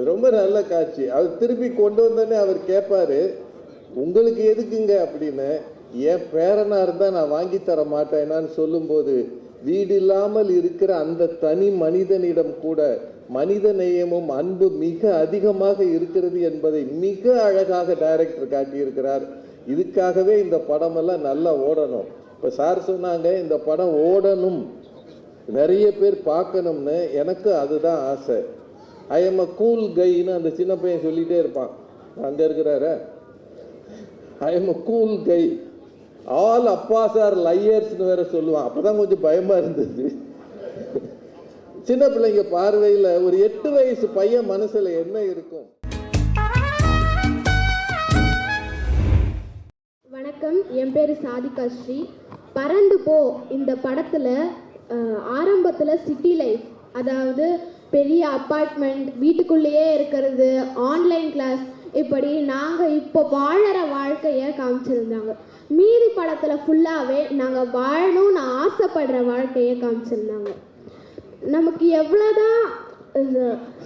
அது ரொம்ப நல்ல காட்சி. அவர் திருப்பி கொண்டு வந்தோடனே அவர் கேட்பாரு உங்களுக்கு எதுக்குங்க? அப்படின்னு. என் பேரனா இருந்தால் நான் வாங்கி தர மாட்டேனான்னு சொல்லும்போது வீடு இல்லாமல் இருக்கிற அந்த தனி மனிதனிடம் கூட மனித நேயமும் அன்பு மிக அதிகமாக இருக்கிறது என்பதை மிக அழகாக டைரக்டர் காட்டியிருக்கிறார். இதுக்காகவே இந்த படமெல்லாம் நல்லா ஓடணும். இப்போ சார் சொன்னாங்க இந்த படம் ஓடணும். நிறைய பேர் பார்க்கணும்னு எனக்கு அதுதான் ஆசை. ஐ எம் அ கூல் கைன்னு அந்த சின்ன பையன் சொல்லிட்டே இருப்பான். அங்கே இருக்கிறாரு. I am a cool guy all அப்பா சார் லையர்ஸ்னு வேற சொல்லுவான். அப்போதான் கொஞ்சம் பயமா இருந்தது. சின்ன பிள்ளைங்க பார்வையில் ஒரு எட்டு வயசு பையன் மனசில் என்ன இருக்கும்? வணக்கம். என் பேர் சாதிகா ஸ்ரீ. பறந்து போ இந்த படத்தில் ஆரம்பத்தில் சிட்டி லைஃப் அதாவது பெரிய அப்பார்ட்மெண்ட் வீட்டுக்குள்ளேயே இருக்கிறது ஆன்லைன் கிளாஸ் இப்படி நாங்கள் இப்போ வாழற வாழ்க்கையை காமிச்சிருந்தாங்க. மீதி படத்தில் ஃபுல்லாகவே நாங்கள் வாழணும்னு ஆசைப்படுற வாழ்க்கையை காமிச்சிருந்தாங்க. நமக்கு எவ்வளோதான்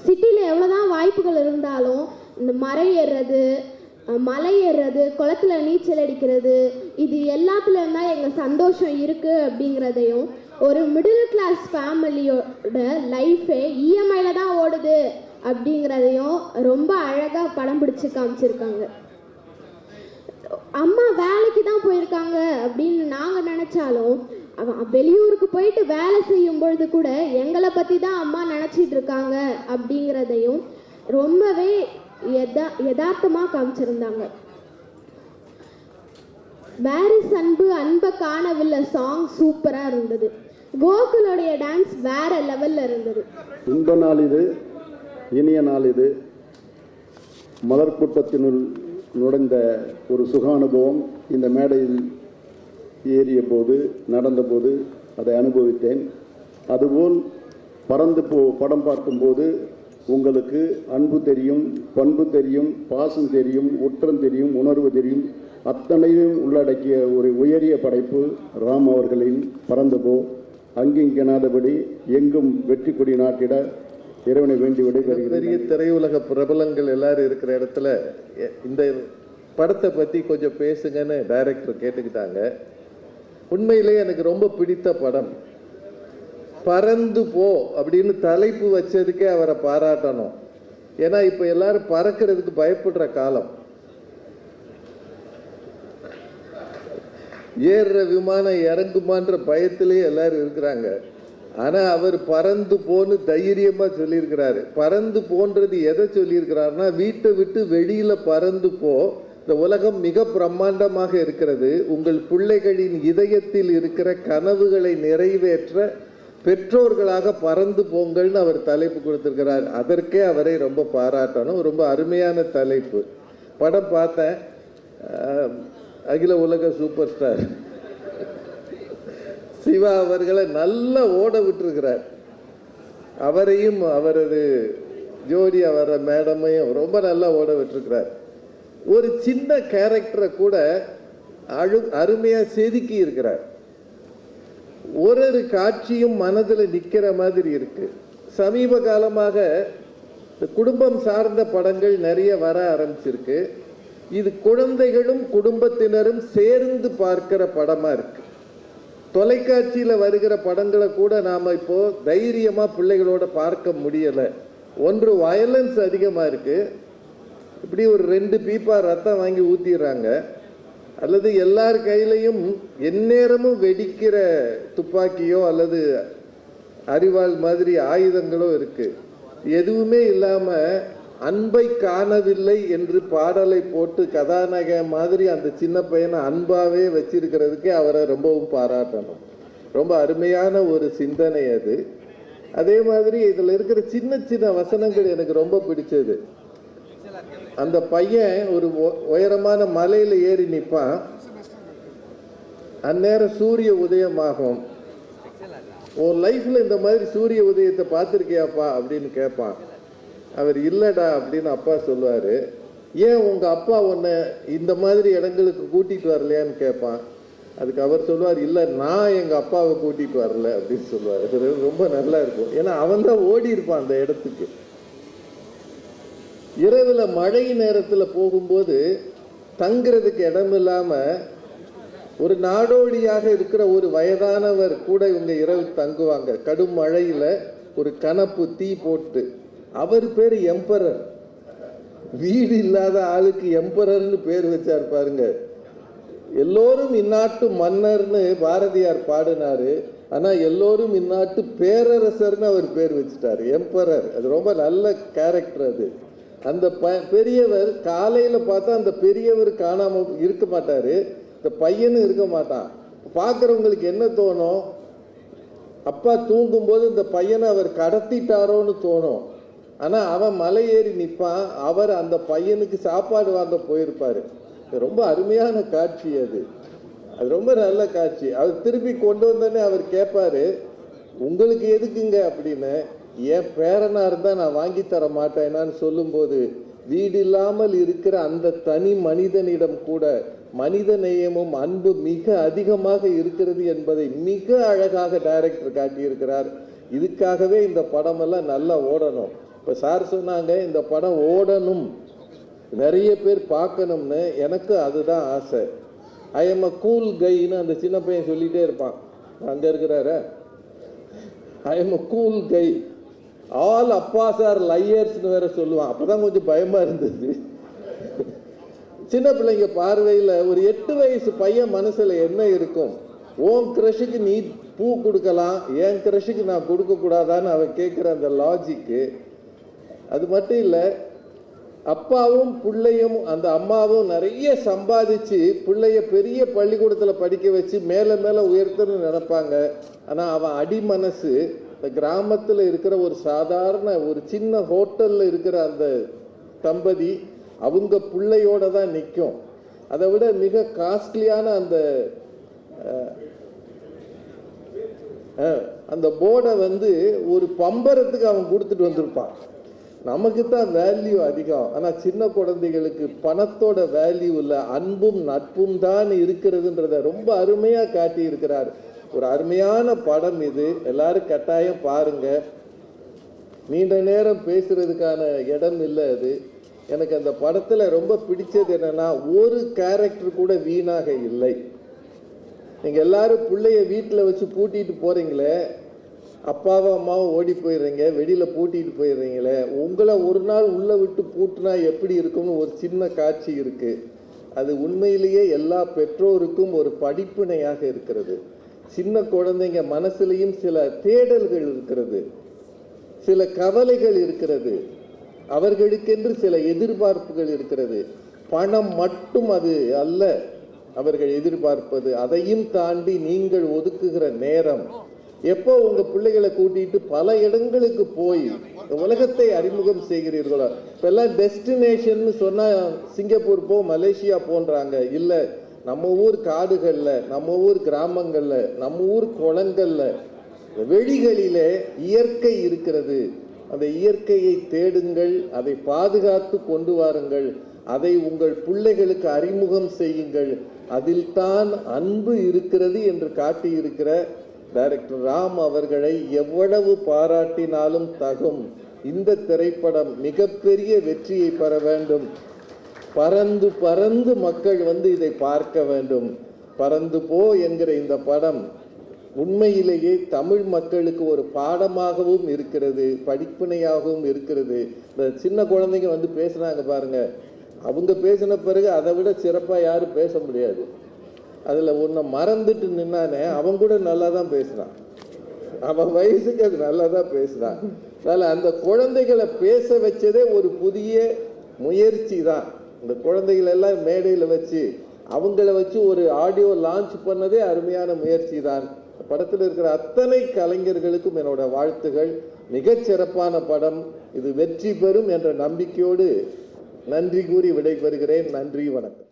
சிட்டியில் எவ்வளோதான் வாய்ப்புகள் இருந்தாலும் இந்த மரம் ஏறுறது மலை ஏறுறது குளத்துல நீச்சல் அடிக்கிறது இது எல்லாத்துலேயும் தான் எங்கள் சந்தோஷம் இருக்குது அப்படிங்கிறதையும் ஒரு மிடில் கிளாஸ் ஃபேமிலியோட லைஃபே இஎம்ஐயில் தான் ஓடுது அப்படிங்கிறதையும் ரொம்ப அழகாக படம் பிடிச்சி காமிச்சிருக்காங்க. அம்மா வேலைக்கு தான் போயிருக்காங்க அப்படின்னு நாங்கள் நினச்சாலும் அவன் வெளியூருக்கு போயிட்டு வேலை செய்யும் பொழுது கூட எங்களை பற்றி தான் அம்மா நினச்சிட்டு இருக்காங்க அப்படிங்கிறதையும் ரொம்பவே யதா யதார்த்தமாக காமிச்சிருந்தாங்க. வேரிஸ் அன்பு அன்பை காணவில்லை. சாங் சூப்பராக இருந்தது. கோகுலோடைய டான்ஸ் வேற லெவலில் இருந்தது. இன்ப நாள் இது இனிய நாள் இது. மலர் கூட்டத்தினுள் நுழைந்த ஒரு சுக அனுபவம் இந்த மேடையில் ஏறிய போது நடந்தபோது அதை அனுபவித்தேன். அதுபோல் பறந்து போ படம் பார்க்கும்போது உங்களுக்கு அன்பு தெரியும் பண்பு தெரியும் பாசம் தெரியும் ஒற்றம் தெரியும் உணர்வு தெரியும். அத்தனையும் உள்ளடக்கிய ஒரு உயரிய படைப்பு ராம் அவர்களின் பறந்து போ அங்கிங்கெனாதபடி எங்கும் வெற்றி கொடி நாட்டிட இறைவனை வேண்டி விடைபெறுகிறது பெரிய திரையுலக பிரபலங்கள் எல்லாரும் இருக்கிற இடத்துல எ- இந்த படத்தை பற்றி கொஞ்சம் பேசுங்கன்னு டைரக்டர் கேட்டுக்கிட்டாங்க. உண்மையிலே எனக்கு ரொம்ப பிடித்த படம். பறந்து போ அப்படின்னு தலைப்பு வச்சதுக்கே அவரை பாராட்டணும். ஏன்னா இப்போ எல்லாரும் பறக்கிறதுக்கு பயப்படுற காலம். ஏறுற விமானம் இறங்குமான்ற பயத்திலேயே எல்லாரும் இருக்கிறாங்க. ஆனால் அவர் பறந்து போன்னு தைரியமாக சொல்லியிருக்கிறாரு. பறந்து போன்றது எதை சொல்லியிருக்கிறாருன்னா வீட்டை விட்டு வெளியில் பறந்து போ. இந்த உலகம் மிக பிரம்மாண்டமாக இருக்கிறது. உங்கள் பிள்ளைகளின் இதயத்தில் இருக்கிற கனவுகளை நிறைவேற்ற பெற்றோர்களாக பறந்து போங்கள்னு அவர் தலைப்பு கொடுத்துருக்கிறார். அதற்கே அவரை ரொம்ப பாராட்டணும். ரொம்ப அருமையான தலைப்பு. படம் பார்த்தேன். அகில உலக சூப்பர் ஸ்டார் சிவா அவர்களை நல்லா ஓட விட்டுருக்கிறார். அவரையும் அவரது ஜோடி அவர மேடமையும் ரொம்ப நல்லா ஓட விட்டுருக்கிறார். ஒரு சின்ன கேரக்டரை கூட அழு அருமையாக செதுக்கி இருக்கிறார். ஒரு ஒரு காட்சியும் மனதில் நிற்கிற மாதிரி இருக்கு. சமீப காலமாக குடும்பம் சார்ந்த படங்கள் நிறைய வர ஆரம்பிச்சிருக்கு. இது குழந்தைகளும் குடும்பத்தினரும் சேர்ந்து பார்க்கிற படமா இருக்கு. தொலைக்காட்சியில் வருகிற படங்களை கூட நாம் இப்போ தைரியமாக பிள்ளைகளோட பார்க்க முடியலை. ஒன்று வயலன்ஸ் அதிகமாக இருக்குது இப்படி ஒரு ரெண்டு பீப்பா ரத்தம் வாங்கி ஊற்றிடுறாங்க அல்லது எல்லார் கையிலையும் எந்நேரமும் வெடிக்கிற துப்பாக்கியோ அல்லது அரிவாள் மாதிரி ஆயுதங்களோ இருக்குது எதுவுமே இல்லாமல் அன்பை காணவில்லை என்று பாடலை போட்டு கதாநாயகன் மாதிரி அந்த சின்ன பையனை அன்பாவே வச்சிருக்கிறதுக்கே அவரை ரொம்பவும் பாராட்டணும். ரொம்ப அருமையான ஒரு சிந்தனை அது. அதே மாதிரி இதில் இருக்கிற சின்ன சின்ன வசனங்கள் எனக்கு ரொம்ப பிடிச்சது. அந்த பையன் ஒரு உயரமான மலையில ஏறி நிற்பான் அந்நேரம் சூரிய உதயமாகும். உன் லைஃப்ல இந்த மாதிரி சூரிய உதயத்தை பார்த்துருக்கியாப்பா? அப்படின்னு கேட்பான். அவர் இல்லைடா அப்படின்னு அப்பா சொல்லுவார். ஏன் உங்கள் அப்பா உன்னை இந்த மாதிரி இடங்களுக்கு கூட்டிகிட்டு வரலையான்னு கேட்பான் அதுக்கு அவர் சொல்லுவார் இல்லை நான் எங்கள் அப்பாவை கூட்டிகிட்டு வரல அப்படின்னு சொல்லுவார். அது ரொம்ப நல்லா இருக்கும். ஏன்னா அவன் தான் ஓடி இருப்பான் அந்த இடத்துக்கு. இரவில் மழை நேரத்தில் போகும்போது தங்குறதுக்கு இடம் இல்லாமல் ஒரு நாடோடியாக இருக்கிற ஒரு வயதானவர் கூட இவங்க இரவு தங்குவாங்க. கடும் மழையில் ஒரு கணப்பு தீ போட்டு அவர் பேர் எம்பரர். வீடு இல்லாத ஆளுக்கு எம்பரர்னு பேர் வச்சார் பாருங்க. எல்லோரும் இந்நாட்டு மன்னர்னு பாரதியார் பாடினாரு. ஆனால் எல்லோரும் இந்நாட்டு பேரரசர்னு அவர் பேர் வச்சுட்டார். எம்பரர். அது ரொம்ப நல்ல கேரக்டர் அது. அந்த ப பெரியவர் காலையில் பார்த்தா அந்த பெரியவர் காணாமல் இருக்க மாட்டார். இந்த பையனும் இருக்க மாட்டான். பார்க்குறவங்களுக்கு என்ன தோணும்? அப்பா தூங்கும்போது இந்த பையனை அவர் கடத்திட்டாரோன்னு தோணும். ஆனால் அவன் மலை ஏறி நிற்பான் அவர் அந்த பையனுக்கு சாப்பாடு வாங்க போயிருப்பார். ரொம்ப அருமையான காட்சி அது. அது ரொம்ப நல்ல காட்சி. அவர் திருப்பி கொண்டு வந்தோடனே அவர் கேட்பாரு உங்களுக்கு எதுக்குங்க? அப்படின்னு. என் பேரனாக இருந்தால் நான் வாங்கி தர மாட்டேனான்னு சொல்லும்போது வீடு இல்லாமல் இருக்கிற அந்த தனி மனிதனிடம் கூட மனித நேயமும் அன்பு மிக அதிகமாக இருக்கிறது என்பதை மிக அழகாக டைரக்டர் காட்டியிருக்கிறார். இதுக்காகவே இந்த படமெல்லாம் நல்லா ஓடணும். இப்போ சார் சொன்னாங்க இந்த படம் ஓடணும். நிறைய பேர் பார்க்கணும்னு எனக்கு அதுதான் ஆசை. ஐ எம் அ கூல் கைன்னு அந்த சின்ன பையன் சொல்லிகிட்டே இருப்பான். அங்கே இருக்கிறார. I am a cool guy all அப்பா சார் லையர்ஸ்னு வேற சொல்லுவான். அப்போ தான் கொஞ்சம் பயமாக இருந்தது. சின்ன பிள்ளைங்க பார்வையில் ஒரு எட்டு வயசு பையன் மனசில் என்ன இருக்கும்? ஓன் கிரஷுக்கு நீ பூ கொடுக்கலாம் என் கிரஷுக்கு நான் கொடுக்கக்கூடாதான்னு அவன் கேட்குற அந்த லாஜிக்கு அது மட்டும் இல்லை அப்பாவும் பிள்ளையும் அந்த அம்மாவும் நிறைய சம்பாதிச்சு பிள்ளைய பெரிய பள்ளிக்கூடத்தில் படிக்க வச்சு மேலே மேலே உயர்த்தணும்னு நினைப்பாங்க. ஆனால் அவன் அடி மனசு இந்த கிராமத்தில் இருக்கிற ஒரு சாதாரண ஒரு சின்ன ஹோட்டலில் இருக்கிற அந்த தம்பதி அவங்க பிள்ளையோட தான் நிற்கும் அதை விட மிக காஸ்ட்லியான அந்த அந்த போர்டை வந்து ஒரு பம்பரத்துக்கு அவன் கொடுத்துட்டு வந்திருப்பான். நமக்கு தான் வேல்யூ அதிகம். ஆனால் சின்ன குழந்தைகளுக்கு பணத்தோட வேல்யூ இல்லை அன்பும் நட்பும் தான் இருக்கிறதுன்றத ரொம்ப அருமையாக காட்டி இருக்கிறார் ஒரு அருமையான படம் இது. எல்லாரும் கட்டாயம் பாருங்க. நீண்ட நேரம் பேசுறதுக்கான இடம் இல்லை அது. எனக்கு அந்த படத்தில் ரொம்ப பிடிச்சது என்னன்னா ஒரு கேரக்டர் கூட வீணாக இல்லை. நீங்கள் எல்லாரும் பிள்ளைய வீட்டில் வச்சு பூட்டிட்டு போகிறீங்களே அப்பாவும் அம்மாவும் ஓடி போயிடுறீங்க வெளியில் பூட்டிட்டு போயிடுறீங்களே உங்களை ஒரு நாள் உள்ளே விட்டு பூட்டினா எப்படி இருக்கும்னு ஒரு சின்ன காட்சி இருக்குது அது உண்மையிலேயே எல்லா பெற்றோருக்கும் ஒரு படிப்பினையாக இருக்கிறது. சின்ன குழந்தைங்க மனசுலேயும் சில தேடல்கள் இருக்கிறது. சில கவலைகள் இருக்கிறது. அவர்களுக்கென்று சில எதிர்பார்ப்புகள் இருக்கிறது. பணம் மட்டும் அது அல்ல அவர்கள் எதிர்பார்ப்பது. அதையும் தாண்டி நீங்கள் ஒதுக்குகிற நேரம். எப்போ உங்க பிள்ளைகளை கூட்டிட்டு பல இடங்களுக்கு போய் உலகத்தை அறிமுகம் செய்கிறீர்களோ? இப்பெல்லாம் டெஸ்டினேஷன் சொன்னா சிங்கப்பூர் போ மலேசியா போன்றாங்க. இல்ல நம்ம ஊர் காடுகள்ல நம்ம ஊர் கிராமங்கள்ல நம்ம ஊர் குளங்கள்ல வெளிகளிலே இயற்கை இருக்கிறது. அந்த இயற்கையை தேடுங்கள் அதை பாதுகாத்து கொண்டு வாருங்கள். அதை உங்கள் பிள்ளைகளுக்கு அறிமுகம் செய்யுங்கள். அதில் தான் அன்பு இருக்கிறது என்று காட்டியிருக்கிற டைரக்டர் ராம் அவர்களை எவ்வளவு பாராட்டினாலும் தகும். இந்த திரைப்படம் மிகப்பெரிய வெற்றியை பெற வேண்டும். பறந்து பறந்து மக்கள் வந்து இதை பார்க்க வேண்டும். பறந்து போ என்கிற இந்த படம் உண்மையிலேயே தமிழ் மக்களுக்கு ஒரு பாடமாகவும் இருக்கிறது படிப்பினையாகவும் இருக்கிறது. இந்த சின்ன குழந்தைங்க வந்து பேசுனாங்க பாருங்க. அவங்க பேசின பிறகு அதை விட சிறப்பாக யாரும் பேச முடியாது. அதில் ஒன்றை மறந்துட்டு நின்னானே அவன் கூட நல்லா தான் பேசுகிறான் அவன் வயசுக்கு அது நல்லா தான் பேசுனான் அதனால் அந்த குழந்தைகளை பேச வச்சதே ஒரு புதிய முயற்சி தான். இந்த குழந்தைகள் எல்லாம் மேடையில் வச்சு அவங்கள வச்சு ஒரு ஆடியோ லான்ச் பண்ணதே அருமையான முயற்சி தான். படத்தில் இருக்கிற அத்தனை கலைஞர்களுக்கும் என்னோட வாழ்த்துகள். மிகச்சிறப்பான படம். இது வெற்றி பெறும் என்ற நம்பிக்கையோடு நன்றி கூறி விடைபெறுகிறேன். நன்றி வணக்கம்.